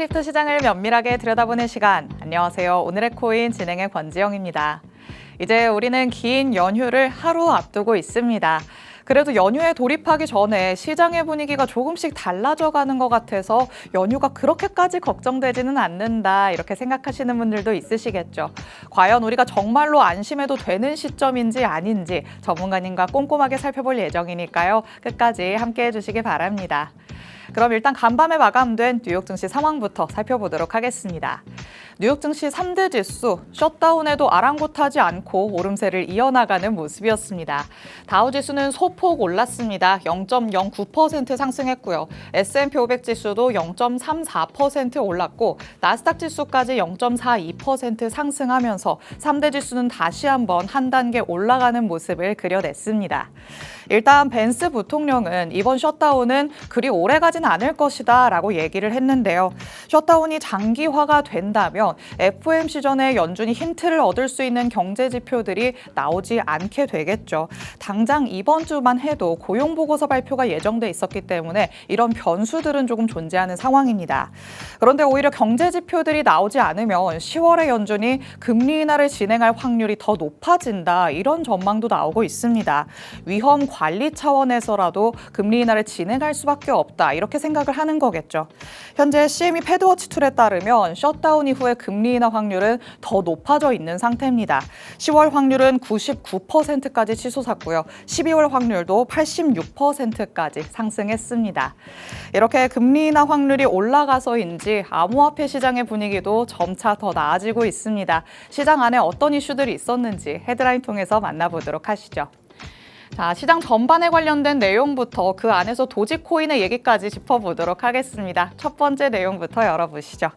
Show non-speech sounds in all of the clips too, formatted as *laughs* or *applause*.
크립토 시장을 면밀하게 들여다보는 시간. 안녕하세요. 오늘의 코인 진행의 권지영입니다. 이제 우리는 긴 연휴를 하루 앞두고 있습니다. 그래도 연휴에 돌입하기 전에 시장의 분위기가 조금씩 달라져 가는 것 같아서 연휴가 그렇게까지 걱정되지는 않는다 이렇게 생각하시는 분들도 있으시겠죠. 과연 우리가 정말로 안심해도 되는 시점인지 아닌지 전문가님과 꼼꼼하게 살펴볼 예정이니까요. 끝까지 함께 해주시기 바랍니다. 그럼 일단 간밤에 마감된 뉴욕 증시 상황부터 살펴보도록 하겠습니다. 뉴욕 증시 3대 지수 셧다운에도 아랑곳하지 않고 오름세를 이어나가는 모습이었습니다. 다우 지수는 소폭 올랐습니다. 0.09% 상승했고요. S&P 500 지수도 0.34% 올랐고 나스닥 지수까지 0.42% 상승하면서 3대 지수는 다시 한번 한 단계 올라가는 모습을 그려냈습니다. 일단 벤스 부통령은 이번 셧다운은 그리 오래 가진 않을 것이다 라고 얘기를 했는데요. 셧다운이 장기화가 된다면 FOMC 전에 연준이 힌트를 얻을 수 있는 경제 지표들이 나오지 않게 되겠죠. 당장 이번 주만 해도 고용 보고서 발표가 예정돼 있었기 때문에 이런 변수들은 조금 존재하는 상황입니다. 그런데 오히려 경제 지표들이 나오지 않으면 10월에 연준이 금리 인하를 진행할 확률이 더 높아진다 이런 전망도 나오고 있습니다. 위험 관리 차원에서라도 금리 인하를 진행할 수밖에 없다 이렇게 생각을 하는 거겠죠. 현재 CME 패드워치 툴에 따르면 셧다운 이후의 금리 인하 확률은 더 높아져 있는 상태입니다. 10월 확률은 99%까지 치솟았고요. 12월 확률도 86%까지 상승했습니다. 이렇게 금리 인하 확률이 올라가서인지 암호화폐 시장의 분위기도 점차 더 나아지고 있습니다. 시장 안에 어떤 이슈들이 있었는지 헤드라인 통해서 만나보도록 하시죠. 자, 시장 전반에 관련된 내용부터 그 안에서 도지코인의 얘기까지 짚어보도록 하겠습니다. 첫 번째 내용부터 열어보시죠.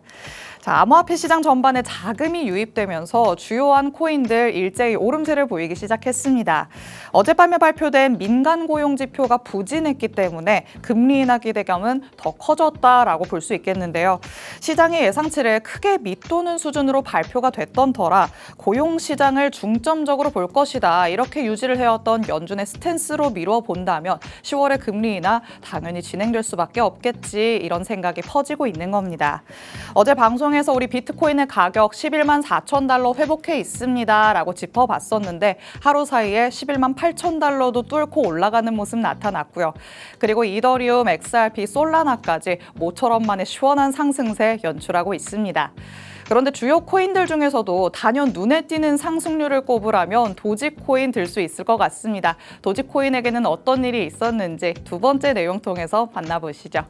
자, 암호화폐 시장 전반에 자금이 유입되면서 주요한 코인들 일제히 오름세를 보이기 시작했습니다. 어젯밤에 발표된 민간 고용 지표가 부진했기 때문에 금리 인하 기대감은 더 커졌다라고 볼 수 있겠는데요. 시장의 예상치를 크게 밑도는 수준으로 발표가 됐던 터라 고용 시장을 중점적으로 볼 것이다. 이렇게 유지를 해왔던 연준의 스탠스로 미루어 본다면 10월에 금리 인하 당연히 진행될 수밖에 없겠지 이런 생각이 퍼지고 있는 겁니다. 어제 방송 방송에서 우리 비트코인의 가격 11만 4천 달러 회복해 있습니다 라고 짚어봤었는데 하루 사이에 11만 8천 달러도 뚫고 올라가는 모습 나타났고요. 그리고 이더리움, XRP, 솔라나까지 모처럼 만에 시원한 상승세 연출하고 있습니다. 그런데 주요 코인들 중에서도 단연 눈에 띄는 상승률을 꼽으라면 도지코인 들 수 있을 것 같습니다. 도지코인에게는 어떤 일이 있었는지 두 번째 내용 통해서 만나보시죠.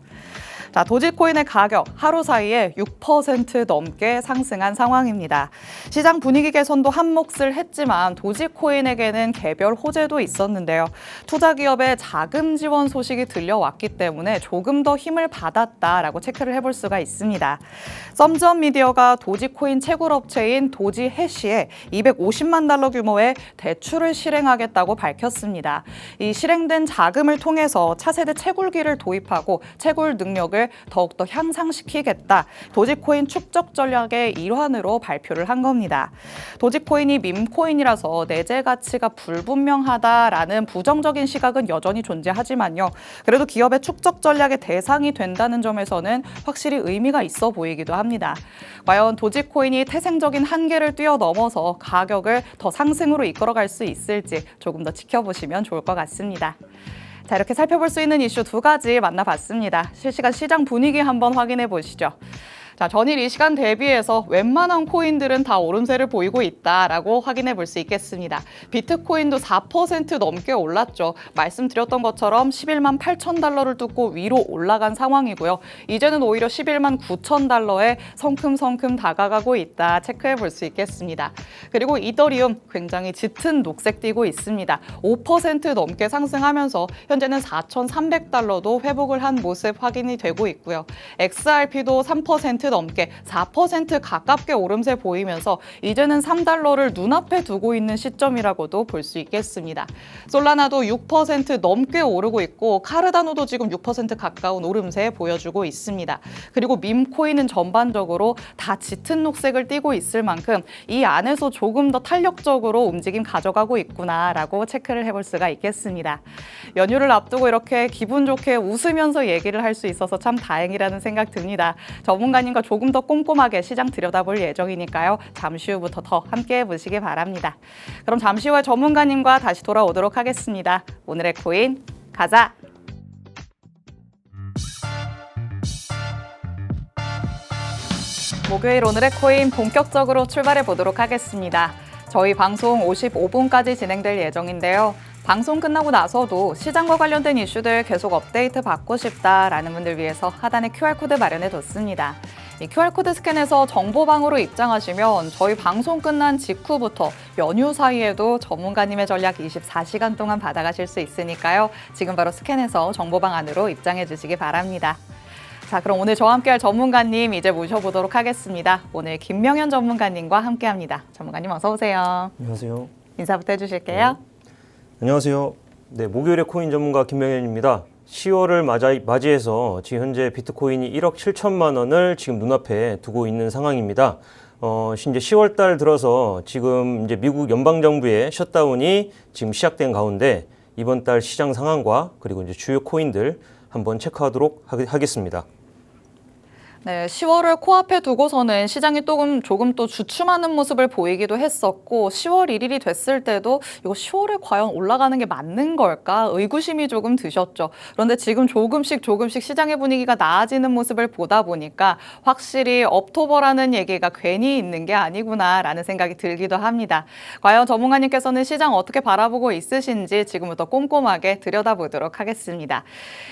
자, 도지코인의 가격 하루 사이에 6% 넘게 상승한 상황입니다. 시장 분위기 개선도 한 몫을 했지만 도지코인에게는 개별 호재도 있었는데요. 투자 기업의 자금 지원 소식이 들려왔기 때문에 조금 더 힘을 받았다라고 체크를 해볼 수가 있습니다. 썸전 미디어가 도지코인 채굴 업체인 도지 해시에 250만 달러 규모의 대출을 실행하겠다고 밝혔습니다. 이 실행된 자금을 통해서 차세대 채굴기를 도입하고 채굴 능력을 더욱더 향상시키겠다. 도지코인 축적 전략의 일환으로 발표를 한 겁니다. 도지코인이 밈코인이라서 내재 가치가 불분명하다라는 부정적인 시각은 여전히 존재하지만요. 그래도 기업의 축적 전략의 대상이 된다는 점에서는 확실히 의미가 있어 보이기도 합니다. 과연 도지코인이 태생적인 한계를 뛰어넘어서 가격을 더 상승으로 이끌어갈 수 있을지 조금 더 지켜보시면 좋을 것 같습니다. 자, 이렇게 살펴볼 수 있는 이슈 두 가지 만나봤습니다. 실시간 시장 분위기 한번 확인해 보시죠. 자, 전일 이 시간 대비해서 웬만한 코인들은 다 오름세를 보이고 있다라고 확인해 볼 수 있겠습니다. 비트코인도 4% 넘게 올랐죠. 말씀드렸던 것처럼 11만 8천 달러를 뚫고 위로 올라간 상황이고요. 이제는 오히려 11만 9천 달러에 성큼성큼 다가가고 있다 체크해 볼 수 있겠습니다. 그리고 이더리움 굉장히 짙은 녹색 띄고 있습니다. 5% 넘게 상승하면서 현재는 4,300달러도 회복을 한 모습 확인이 되고 있고요. XRP도 3% 4% 넘게 4% 가깝게 오름세 보이면서 이제는 3달러를 눈앞에 두고 있는 시점이라고도 볼 수 있겠습니다. 솔라나도 6% 넘게 오르고 있고 카르다노도 지금 6% 가까운 오름세 보여주고 있습니다. 그리고 밈코인은 전반적으로 다 짙은 녹색을 띠고 있을 만큼 이 안에서 조금 더 탄력적으로 움직임 가져가고 있구나라고 체크를 해볼 수가 있겠습니다. 연휴를 앞두고 이렇게 기분 좋게 웃으면서 얘기를 할 수 있어서 참 다행이라는 생각 듭니다. 전문가님 전문가님과 조금 더 꼼꼼하게 시장 들여다볼 예정이니까요. 잠시 후부터 더 함께해 보시기 바랍니다. 그럼 잠시 후에 전문가님과 다시 돌아오도록 하겠습니다. 오늘의 코인 가자. 목요일 오늘의 코인 본격적으로 출발해 보도록 하겠습니다. 저희 방송 55분까지 진행될 예정인데요. 방송 끝나고 나서도 시장과 관련된 이슈들 계속 업데이트 받고 싶다라는 분들 위해서 하단에 QR코드 마련해 뒀습니다. 이 QR코드 스캔해서 정보방으로 입장하시면 저희 방송 끝난 직후부터 연휴 사이에도 전문가님의 전략 24시간 동안 받아가실 수 있으니까요. 지금 바로 스캔해서 정보방 안으로 입장해 주시기 바랍니다. 자, 그럼 오늘 저와 함께할 전문가님 이제 모셔보도록 하겠습니다. 오늘 김명현 전문가님과 함께합니다. 전문가님 어서 오세요. 안녕하세요. 인사부터 해주실게요. 안녕하세요. 네, 목요일의 코인 전문가 김명현입니다. 10월을 맞아, 맞이해서 지금 현재 비트코인이 1억 7천만 원을 지금 눈앞에 두고 있는 상황입니다. 어, 이제 10월 달 들어서 지금 이제 미국 연방 정부의 셧다운이 지금 시작된 가운데 이번 달 시장 상황과 그리고 이제 주요 코인들 한번 체크하도록 하- 하겠습니다. 네, 10월을 코앞에 두고서는 시장이 조금 조금 또 주춤하는 모습을 보이기도 했었고 10월 1일이 됐을 때도 이거 10월에 과연 올라가는 게 맞는 걸까 의구심이 조금 드셨죠. 그런데 지금 조금씩 조금씩 시장의 분위기가 나아지는 모습을 보다 보니까 확실히 업토버라는 얘기가 괜히 있는 게 아니구나라는 생각이 들기도 합니다. 과연 전문가님께서는 시장 어떻게 바라보고 있으신지 지금부터 꼼꼼하게 들여다보도록 하겠습니다.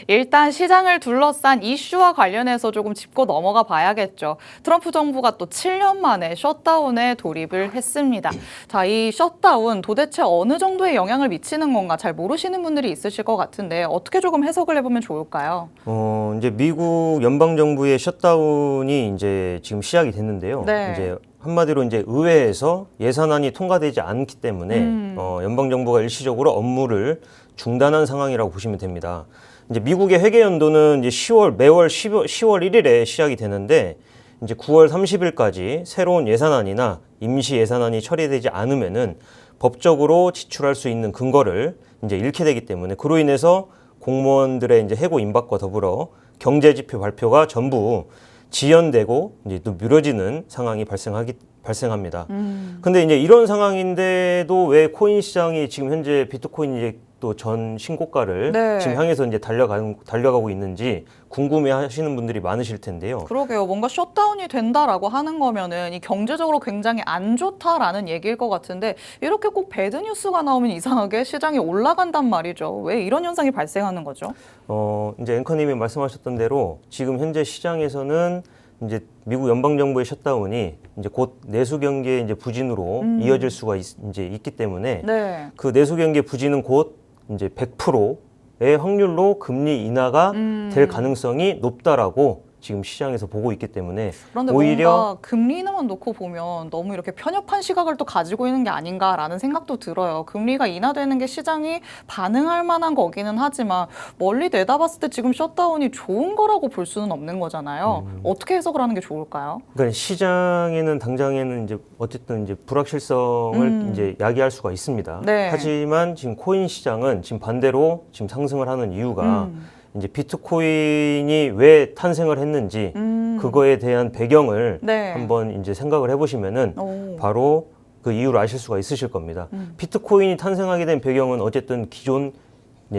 일단 시장을 둘러싼 이슈와 관련해서 조금 짚고 넘어 가 봐야겠죠. 트럼프 정부가 또 7년 만에 셧다운에 돌입을 했습니다. 자, 이 셧다운 도대체 어느 정도의 영향을 미치는 건가 잘 모르시는 분들이 있으실 것 같은데 어떻게 조금 해석을 해보면 좋을까요? 어, 이제 미국 연방 정부의 셧다운이 이제 지금 시작이 됐는데요. 네. 이제 한마디로 이제 의회에서 예산안이 통과되지 않기 때문에 음. 어, 연방 정부가 일시적으로 업무를 중단한 상황이라고 보시면 됩니다. 이제 미국의 회계 연도는 이제 10월 매월 10월, 10월 1일에 시작이 되는데 이제 9월 30일까지 새로운 예산안이나 임시 예산안이 처리되지 않으면은 법적으로 지출할 수 있는 근거를 이제 잃게 되기 때문에 그로 인해서 공무원들의 이제 해고 임박과 더불어 경제 지표 발표가 전부 지연되고 이제 또 미뤄지는 상황이 발생하기 발생합니다. 음. 근데 이제 이런 상황인데도 왜 코인 시장이 지금 현재 비트코인이 이제 또 전 신고가를 네. 지금 향해서 이제 달려가는 달려가고 있는지 궁금해 하시는 분들이 많으실 텐데요. 그러게요. 뭔가 셧다운이 된다라고 하는 거면은 이 경제적으로 굉장히 안 좋다라는 얘기일 것 같은데 이렇게 꼭 배드 뉴스가 나오면 이상하게 시장이 올라간단 말이죠. 왜 이런 현상이 발생하는 거죠? 어, 이제 앵커님이 말씀하셨던 대로 지금 현재 시장에서는 이제 미국 연방 정부의 셧다운이 이제 곧 내수 경기의 이제 부진으로 음. 이어질 수가 있, 이제 있기 때문에 네. 그 내수 경기 부진은 곧 이제 100%의 확률로 금리 인하가 음. 될 가능성이 높다라고 지금 시장에서 보고 있기 때문에 그런데 오히려 뭔가 금리 인하만 놓고 보면 너무 이렇게 편협한 시각을 또 가지고 있는 게 아닌가라는 생각도 들어요. 금리가 인하되는 게 시장이 반응할 만한 거기는 하지만 멀리 내다봤을 때 지금 셧다운이 좋은 거라고 볼 수는 없는 거잖아요. 음. 어떻게 해석을 하는 게 좋을까요? 그러니까 시장에는 당장에는 이제 어쨌든 이제 불확실성을 음. 이제 야기할 수가 있습니다. 네. 하지만 지금 코인 시장은 지금 반대로 지금 상승을 하는 이유가 음. 이제 비트코인이 왜 탄생을 했는지 음. 그거에 대한 배경을 네. 한번 이제 생각을 해보시면은 오. 바로 그 이유를 아실 수가 있으실 겁니다. 음. 비트코인이 탄생하게 된 배경은 어쨌든 기존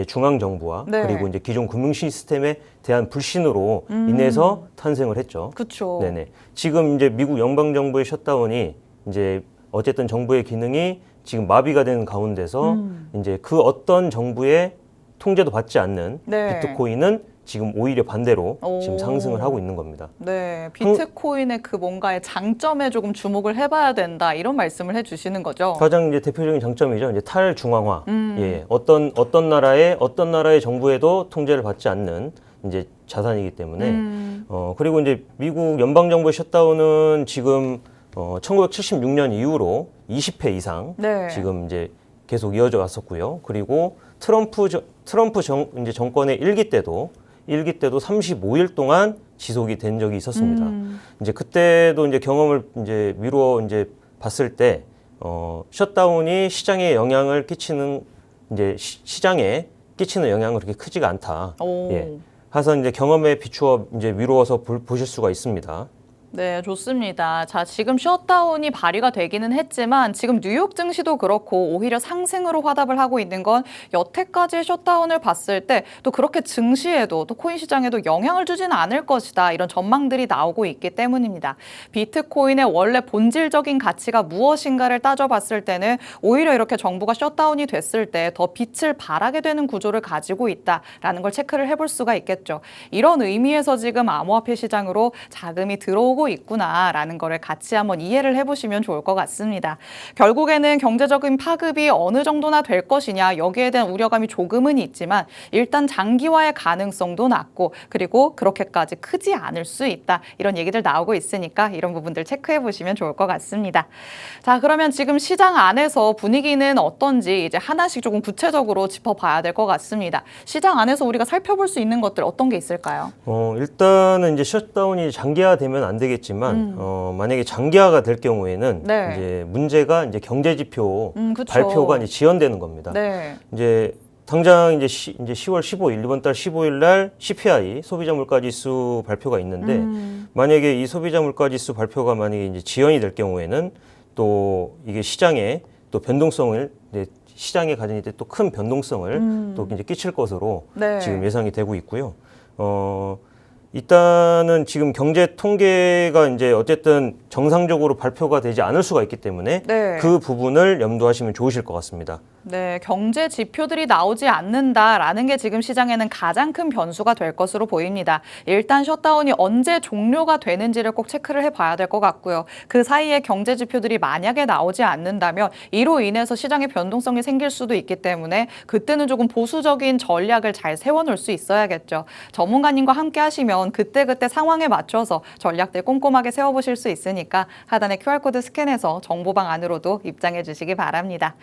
중앙 정부와 네. 그리고 이제 기존 금융 시스템에 대한 불신으로 음. 인해서 탄생을 했죠. 그렇죠. 네네. 지금 이제 미국 연방 정부의 셧다운이 이제 어쨌든 정부의 기능이 지금 마비가 된 가운데서 음. 이제 그 어떤 정부의 통제도 받지 않는 네. 비트코인은 지금 오히려 반대로 오. 지금 상승을 하고 있는 겁니다. 네, 비트코인의 그 뭔가의 장점에 조금 주목을 해봐야 된다 이런 말씀을 해주시는 거죠. 가장 이제 대표적인 장점이죠. 이제 탈중앙화. 음. 예, 어떤 어떤 나라의 어떤 나라의 정부에도 통제를 받지 않는 이제 자산이기 때문에 음. 어 그리고 이제 미국 연방 정부의 셧다운은 지금 어 1976년 이후로 20회 이상 네. 지금 이제 계속 이어져 왔었고요. 그리고 트럼프 저- 트럼프 정 이제 정권의 일기 때도 일기 때도 35일 동안 지속이 된 적이 있었습니다. 음. 이제 그때도 이제 경험을 이제 미루어 이제 봤을 때 어, 셧다운이 시장에 영향을 끼치는 이제 시, 시장에 끼치는 영향은 그렇게 크지가 않다. 오. 예. 해서 이제 경험에 비추어 이제 미루어서 볼- 보실 수가 있습니다. 네, 좋습니다. 자, 지금 셧다운이 발휘가 되기는 했지만 지금 뉴욕 증시도 그렇고 오히려 상승으로 화답을 하고 있는 건 여태까지 셧다운을 봤을 때 또 그렇게 증시에도 또 코인 시장에도 영향을 주지는 않을 것이다. 이런 전망들이 나오고 있기 때문입니다. 비트코인의 원래 본질적인 가치가 무엇인가를 따져봤을 때는 오히려 이렇게 정부가 셧다운이 됐을 때 더 빛을 발하게 되는 구조를 가지고 있다라는 걸 체크를 해볼 수가 있겠죠. 이런 의미에서 지금 암호화폐 시장으로 자금이 들어오고 있구나라는 거를 같이 한번 이해를 해보시면 좋을 것 같습니다. 결국에는 경제적인 파급이 어느 정도나 될 것이냐 여기에 대한 우려감이 조금은 있지만 일단 장기화의 가능성도 낮고 그리고 그렇게까지 크지 않을 수 있다 이런 얘기들 나오고 있으니까 이런 부분들 체크해 보시면 좋을 것 같습니다. 자 그러면 지금 시장 안에서 분위기는 어떤지 이제 하나씩 조금 구체적으로 짚어봐야 될 것 같습니다. 시장 안에서 우리가 살펴볼 수 있는 것들 어떤 게 있을까요? 어, 일단은 이제 셧다운이 장기화되면 안 되겠 지만 어, 만약에 장기화가 될 경우에는 음. 네. 이제 문제가 이제 경제 지표 음, 그쵸. 발표가 이제 지연되는 겁니다. 네. 이제 당장 이제, 시, 이제 10월 15일 이번 달 15일 날 CPI 소비자 물가 지수 발표가 있는데 음. 만약에 이 소비자 물가 지수 발표가 만약에 이제 지연이 될 경우에는 또 이게 시장에 또 변동성을 이제 시장에 가진 이제 또 큰 변동성을 또 이제 끼칠 것으로 음. 네. 지금 예상이 되고 있고요. 어 일단은 지금 경제 통계가 이제 어쨌든 정상적으로 발표가 되지 않을 수가 있기 때문에 네. 그 부분을 염두하시면 좋으실 것 같습니다. 네, 경제 지표들이 나오지 않는다라는 게 지금 시장에는 가장 큰 변수가 될 것으로 보입니다. 일단 셧다운이 언제 종료가 되는지를 꼭 체크를 해봐야 될 것 같고요. 그 사이에 경제 지표들이 만약에 나오지 않는다면 이로 인해서 시장의 변동성이 생길 수도 있기 때문에 그때는 조금 보수적인 전략을 잘 세워놓을 수 있어야겠죠. 전문가님과 함께 하시면 그때그때 상황에 맞춰서 전략들 꼼꼼하게 세워보실 수 있으니까 하단에 QR코드 스캔해서 정보방 안으로도 입장해 주시기 바랍니다.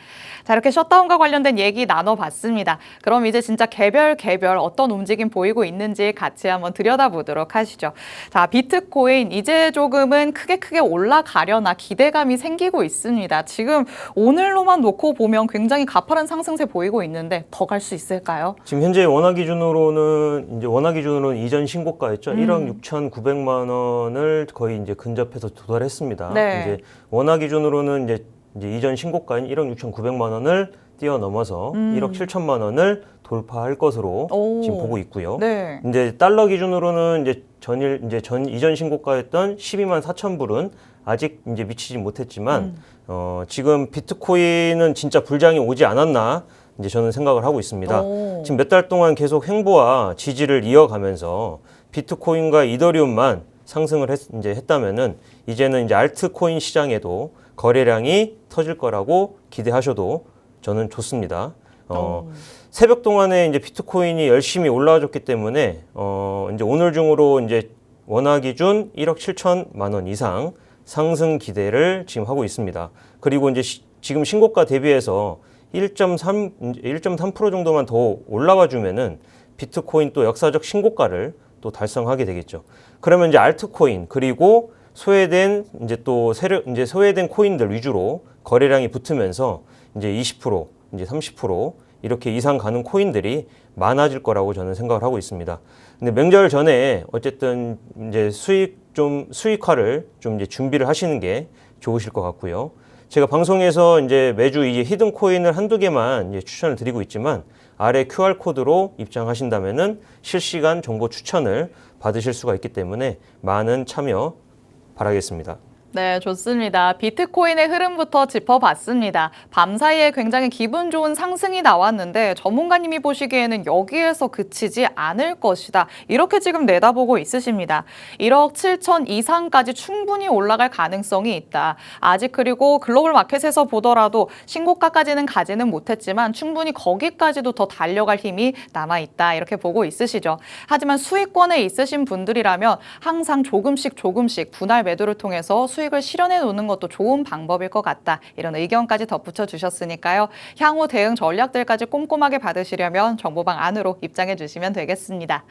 자, 이렇게 셧다운과 관련된 얘기 나눠봤습니다. 그럼 이제 진짜 개별 개별 어떤 움직임 보이고 있는지 같이 한번 들여다보도록 하시죠. 자, 비트코인 이제 조금은 크게 크게 올라가려나 기대감이 생기고 있습니다. 지금 오늘로만 놓고 보면 굉장히 가파른 상승세 보이고 있는데 더 갈 수 있을까요? 지금 현재 원화 기준으로는 이제 원화 기준으로는 이전 신고가 였죠. 음. 1억 6,900만 원을 거의 이제 근접해서 도달했습니다. 네. 이제 원화 기준으로는 이제, 이제 이전 신고가인 1억 6,900만 원을 뛰어넘어서 1억 7천만 원을 돌파할 것으로 음. 오. 지금 보고 있고요. 네. 이제 달러 기준으로는 이제 전일 이제 전 이전 신고가였던 12만 4천 불은 아직 이제 미치지 못했지만 음. 어, 지금 비트코인은 진짜 불장이 오지 않았나 이제 저는 생각을 하고 있습니다. 오. 지금 몇 달 동안 계속 횡보와 지지를 이어가면서 비트코인과 이더리움만 상승을 했, 이제 했다면은 이제는 이제 알트코인 시장에도 거래량이 터질 거라고 기대하셔도 저는 좋습니다. 어, 새벽 동안에 이제 비트코인이 열심히 올라와줬기 때문에 어, 이제 오늘 중으로 이제 원화 기준 1억 7천만 원 이상 상승 기대를 지금 하고 있습니다. 그리고 이제 시- 지금 신고가 대비해서 1.3 1.3% 정도만 더 올라와 주면은 비트코인 또 역사적 신고가를 또 달성하게 되겠죠. 그러면 이제 알트코인 그리고 소외된 이제 또 세력 이제 소외된 코인들 위주로 거래량이 붙으면서 이제 20% 이제 30% 이렇게 이상 가는 코인들이 많아질 거라고 저는 생각을 하고 있습니다. 근데 명절 전에 어쨌든 이제 수익 좀 수익화를 좀 이제 준비를 하시는 게 좋으실 것 같고요. 제가 방송에서 이제 매주 이 히든 코인을 한두 개만 이제 추천을 드리고 있지만 아래 QR 코드로 입장하신다면은 실시간 정보 추천을 받으실 수가 있기 때문에 많은 참여 바라겠습니다. 네, 좋습니다. 비트코인의 흐름부터 짚어봤습니다. 밤 사이에 굉장히 기분 좋은 상승이 나왔는데 전문가님이 보시기에는 여기에서 그치지 않을 것이다. 이렇게 지금 내다보고 있으십니다. 1억 7천 이상까지 충분히 올라갈 가능성이 있다. 아직 그리고 글로벌 마켓에서 보더라도 신고가까지는 가지는 못했지만 충분히 거기까지도 더 달려갈 힘이 남아있다. 이렇게 보고 있으시죠. 하지만 수익권에 있으신 분들이라면 항상 조금씩 조금씩 분할 매도를 통해서 수익 수익을 실현해 놓는 것도 좋은 방법일 것 같다. 이런 의견까지 덧붙여 주셨으니까요. 향후 대응 전략들까지 꼼꼼하게 받으시려면 정보방 안으로 입장해 주시면 되겠습니다.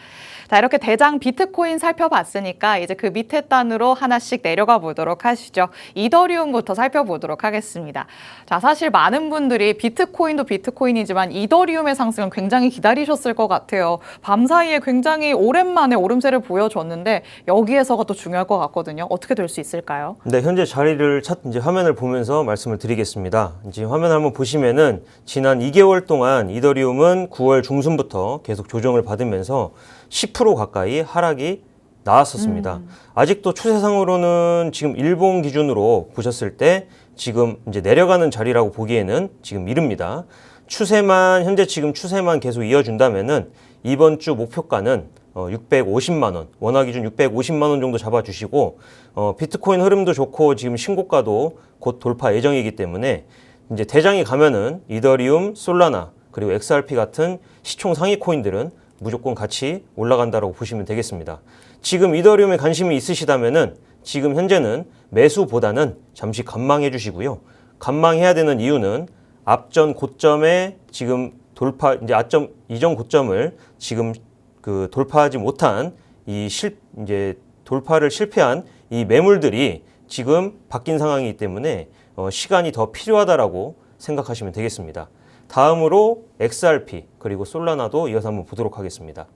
자, 이렇게 대장 비트코인 살펴봤으니까 이제 그 밑에 단으로 하나씩 내려가 보도록 하시죠. 이더리움부터 살펴보도록 하겠습니다. 자, 사실 많은 분들이 비트코인도 비트코인이지만 이더리움의 상승은 굉장히 기다리셨을 것 같아요. 밤 사이에 굉장히 오랜만에 오름세를 보여줬는데 여기에서가 또 중요할 것 같거든요. 어떻게 될 수 있을까요? 네, 현재 자리를 찾 이제 화면을 보면서 말씀을 드리겠습니다. 이제 화면 한번 보시면은 지난 2개월 동안 이더리움은 9월 중순부터 계속 조정을 받으면서 10% 가까이 하락이 나왔었습니다. 아직도 추세상으로는 지금 일본 기준으로 보셨을 때 지금 이제 내려가는 자리라고 보기에는 지금 이릅니다. 추세만 현재 지금 추세만 계속 이어준다면은 이번 주 목표가는 어, 650만 원, 원화 기준 650만 원 정도 잡아주시고 어, 비트코인 흐름도 좋고 지금 신고가도 곧 돌파 예정이기 때문에 이제 대장이 가면은 이더리움, 솔라나 그리고 XRP 같은 시총 상위 코인들은 무조건 같이 올라간다고 보시면 되겠습니다. 지금 이더리움에 관심이 있으시다면은 지금 현재는 매수보다는 잠시 관망해 주시고요. 관망해야 되는 이유는 앞전 고점에 지금 돌파 이제 앞점 이전 고점을 지금 그 돌파하지 못한 이 실 이제 돌파를 실패한 이 매물들이 지금 바뀐 상황이기 때문에 어, 시간이 더 필요하다라고 생각하시면 되겠습니다. 다음으로 XRP 그리고 솔라나도 이어서 한번 보도록 하겠습니다.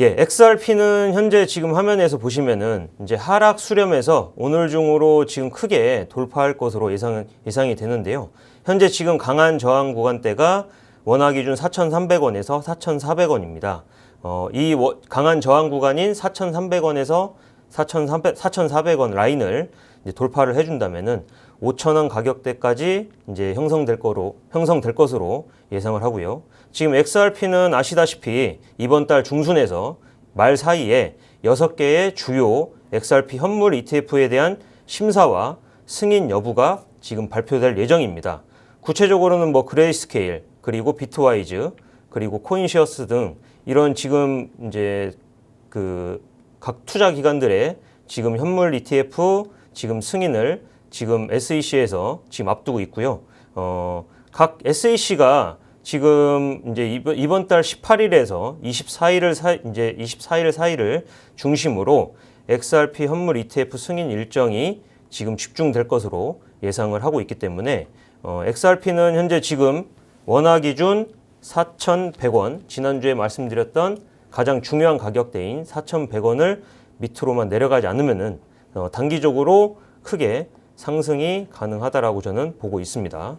예, XRP는 현재 지금 화면에서 보시면은 이제 하락 수렴에서 오늘 중으로 지금 크게 돌파할 것으로 예상 예상이 되는데요. 현재 지금 강한 저항 구간대가 원화 기준 4,300원에서 4,400원입니다. 어, 이 워- 강한 저항 구간인 4,300원에서 4,300, 4,400원 라인을 돌파를 해준다면은 5,000원 가격대까지 이제 형성될 거로 형성될 것으로 예상을 하고요. 지금 XRP는 아시다시피 이번 달 중순에서 말 사이에 6개의 주요 XRP 현물 ETF에 대한 심사와 승인 여부가 지금 발표될 예정입니다. 구체적으로는 뭐 그레이스케일 그리고 비트와이즈 그리고 코인시어스 등 이런 지금 이제 그 각 투자 기관들의 지금 현물 ETF 지금 승인을 지금 SEC에서 지금 앞두고 있고요. 어, 각 SEC가 지금 이제 이번, 이번 달 18일에서 24일을 사, 이제 24일 사이를 중심으로 XRP 현물 ETF 승인 일정이 지금 집중될 것으로 예상을 하고 있기 때문에 어, XRP는 현재 지금 원화 기준 4,100원 지난주에 말씀드렸던 가장 중요한 가격대인 4,100원을 밑으로만 내려가지 않으면은 어, 단기적으로 크게 상승이 가능하다라고 저는 보고 있습니다.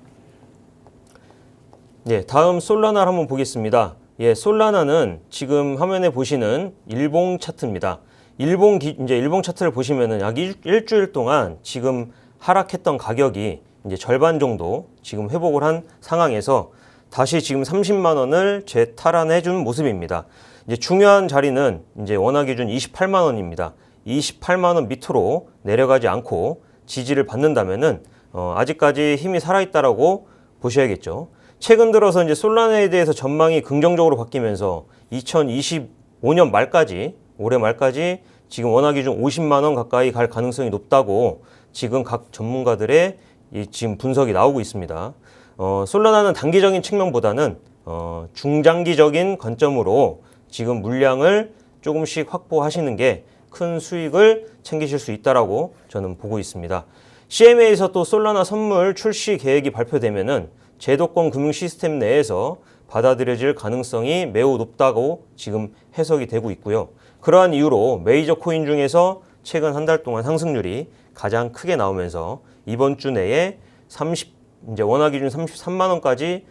예, 다음 솔라나를 한번 보겠습니다. 예, 솔라나는 지금 화면에 보시는 일봉 차트입니다. 일봉 기, 이제 일봉 차트를 보시면은 약 일, 일주일 동안 지금 하락했던 가격이 이제 절반 정도 지금 회복을 한 상황에서 다시 지금 30만 원을 재탈환해 준 모습입니다. 이제 중요한 자리는 이제 원화 기준 28만 원입니다. 28만 원 밑으로 내려가지 않고 지지를 받는다면은 어, 아직까지 힘이 살아있다라고 보셔야겠죠. 최근 들어서 이제 솔라나에 대해서 전망이 긍정적으로 바뀌면서 2025년 말까지 올해 말까지 지금 원화 기준 50만 원 가까이 갈 가능성이 높다고 지금 각 전문가들의 이 지금 분석이 나오고 있습니다. 어, 솔라나는 단기적인 측면보다는 어, 중장기적인 관점으로 지금 물량을 조금씩 확보하시는 게 큰 수익을 챙기실 수 있다라고 저는 보고 있습니다. CMA에서 또 솔라나 선물 출시 계획이 발표되면은 제도권 금융 시스템 내에서 받아들여질 가능성이 매우 높다고 지금 해석이 되고 있고요. 그러한 이유로 메이저 코인 중에서 최근 한 달 동안 상승률이 가장 크게 나오면서 이번 주 내에 30 이제 원화 기준 33만 원까지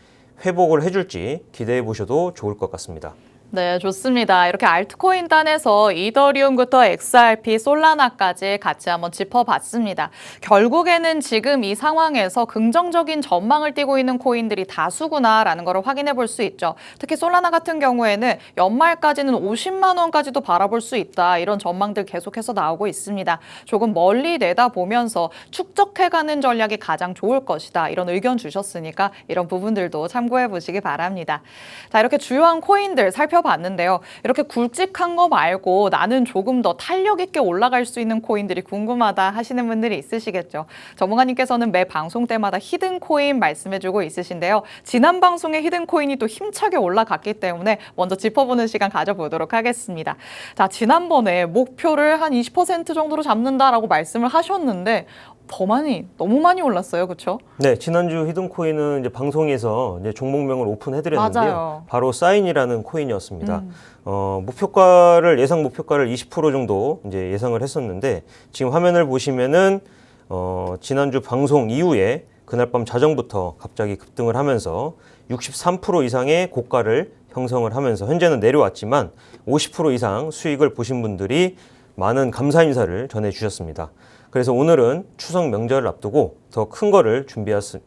회복을 해줄지 기대해 보셔도 좋을 것 같습니다. 네, 좋습니다. 이렇게 알트코인 단에서 이더리움부터 XRP, 솔라나까지 같이 한번 짚어봤습니다. 결국에는 지금 이 상황에서 긍정적인 전망을 띠고 있는 코인들이 다수구나라는 걸 확인해 볼 수 있죠. 특히 솔라나 같은 경우에는 연말까지는 50만 원까지도 바라볼 수 있다. 이런 전망들 계속해서 나오고 있습니다. 조금 멀리 내다보면서 축적해가는 전략이 가장 좋을 것이다. 이런 의견 주셨으니까 이런 부분들도 참고해 보시기 바랍니다. 자, 이렇게 주요한 코인들 살펴 살펴봤는데요. 이렇게 굵직한 거 말고 나는 조금 더 탄력 있게 올라갈 수 있는 코인들이 궁금하다 하시는 분들이 있으시겠죠. 전문가님께서는 매 방송 때마다 히든 코인 말씀해주고 있으신데요. 지난 방송에 히든 코인이 또 힘차게 올라갔기 때문에 먼저 짚어보는 시간 가져보도록 하겠습니다. 자, 지난번에 목표를 한 20% 정도로 잡는다라고 말씀을 하셨는데 더 많이 너무 많이 올랐어요, 그렇죠? 네, 지난주 히든 코인은 이제 방송에서 이제 종목명을 오픈해드렸는데요. 맞아요. 바로 사인이라는 코인이었습니다. 음. 어, 목표가를 예상 목표가를 20% 정도 이제 예상을 했었는데 지금 화면을 보시면은 어, 지난주 방송 이후에 그날 밤 자정부터 갑자기 급등을 하면서 63% 이상의 고가를 형성을 하면서 현재는 내려왔지만 50% 이상 수익을 보신 분들이 많은 감사 인사를 전해 주셨습니다. 그래서 오늘은 추석 명절을 앞두고 더 큰 거를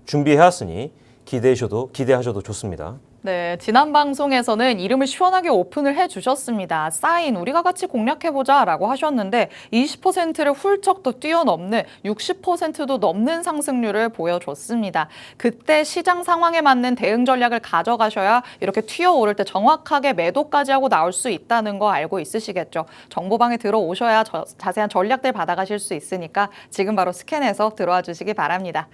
준비해왔으니 기대하셔도 기대하셔도 좋습니다. 네, 지난 방송에서는 이름을 시원하게 오픈을 해 주셨습니다. 사인 우리가 같이 공략해 보자 라고 하셨는데 20%를 훌쩍 더 뛰어넘는 60%도 넘는 상승률을 보여줬습니다. 그때 시장 상황에 맞는 대응 전략을 가져가셔야 이렇게 튀어오를 때 정확하게 매도까지 하고 나올 수 있다는 거 알고 있으시겠죠. 정보방에 들어오셔야 저- 자세한 전략들 받아가실 수 있으니까 지금 바로 스캔해서 들어와 주시기 바랍니다.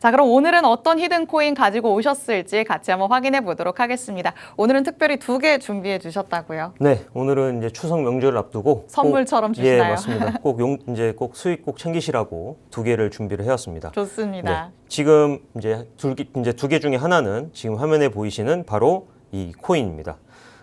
자, 그럼 오늘은 어떤 히든 코인 가지고 오셨을지 같이 한번 확인해 보도록 하겠습니다. 오늘은 특별히 두 개 준비해 주셨다고요. 네, 오늘은 이제 추석 명절을 앞두고 선물처럼 꼭- 주시나요? 예, 맞습니다. *laughs* 꼭 용, 이제 꼭 수익 꼭 챙기시라고 두 개를 준비를 해왔습니다. 좋습니다. 네, 지금 이제 두, 개- 이제 두 개 중에 하나는 지금 화면에 보이시는 바로 이 코인입니다.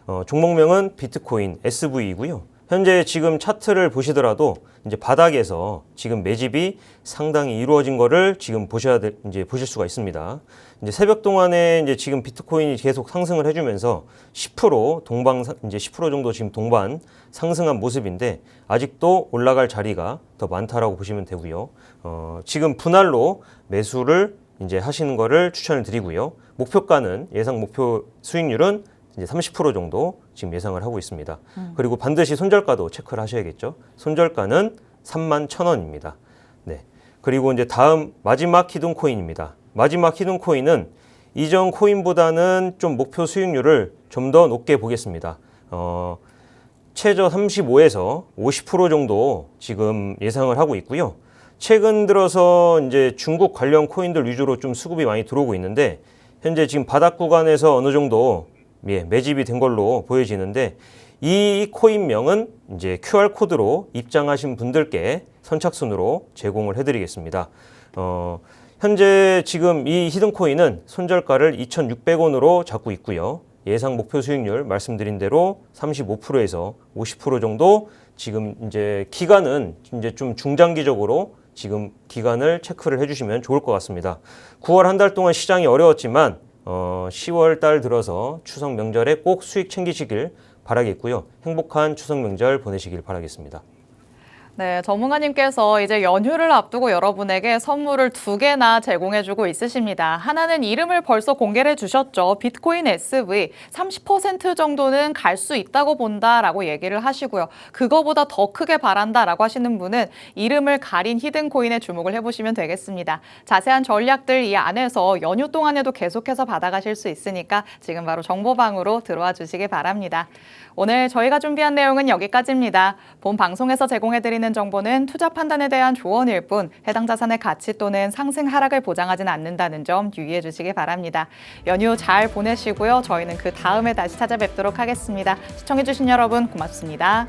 어, 종목명은 비트코인 SV이고요. 현재 지금 차트를 보시더라도 이제 바닥에서 지금 매집이 상당히 이루어진 거를 지금 보셔야 될 이제 보실 수가 있습니다. 이제 새벽 동안에 이제 지금 비트코인이 계속 상승을 해주면서 10% 동방 상- 이제 10% 정도 지금 동반 상승한 모습인데 아직도 올라갈 자리가 더 많다라고 보시면 되고요. 어, 지금 분할로 매수를 이제 하시는 거를 추천을 드리고요. 목표가는 예상 목표 수익률은 이제 30% 정도 지금 예상을 하고 있습니다. 그리고 반드시 손절가도 체크를 하셔야겠죠. 손절가는 3만 1,000원입니다. 네. 그리고 이제 다음 마지막 히든 코인입니다. 마지막 히든 코인은 이전 코인보다는 좀 목표 수익률을 좀 더 높게 보겠습니다. 어, 최저 35에서 50% 정도 지금 예상을 하고 있고요. 최근 들어서 이제 중국 관련 코인들 위주로 좀 수급이 많이 들어오고 있는데 현재 지금 바닥 구간에서 어느 정도 예, 매집이 된 걸로 보여지는데 이 코인명은 이제 QR 코드로 입장하신 분들께 선착순으로 제공을 해드리겠습니다. 어, 현재 지금 이 히든 코인은 손절가를 2,600원으로 잡고 있고요. 예상 목표 수익률 말씀드린 대로 35%에서 50% 정도 지금 이제 기간은 이제 좀 중장기적으로 지금 기간을 체크를 해주시면 좋을 것 같습니다. 9월 한 달 동안 시장이 어려웠지만 어, 10월 달 들어서 추석 명절에 꼭 수익 챙기시길 바라겠고요. 행복한 추석 명절 보내시길 바라겠습니다. 네, 전문가님께서 이제 연휴를 앞두고 여러분에게 선물을 두 개나 제공해주고 있으십니다. 하나는 이름을 벌써 공개를 해주셨죠. 비트코인 SV 30% 정도는 갈 수 있다고 본다라고 얘기를 하시고요. 그거보다 더 크게 바란다라고 하시는 분은 이름을 가린 히든 코인에 주목을 해보시면 되겠습니다. 자세한 전략들 이 안에서 연휴 동안에도 계속해서 받아가실 수 있으니까 지금 바로 정보방으로 들어와 주시기 바랍니다. 오늘 저희가 준비한 내용은 여기까지입니다. 본 방송에서 제공해드리는 정보는 투자 판단에 대한 조언일 뿐 해당 자산의 가치 또는 상승 하락을 보장하지는 않는다는 점 유의해 주시기 바랍니다. 연휴 잘 보내시고요. 저희는 그 다음에 다시 찾아뵙도록 하겠습니다. 시청해주신 여러분 고맙습니다.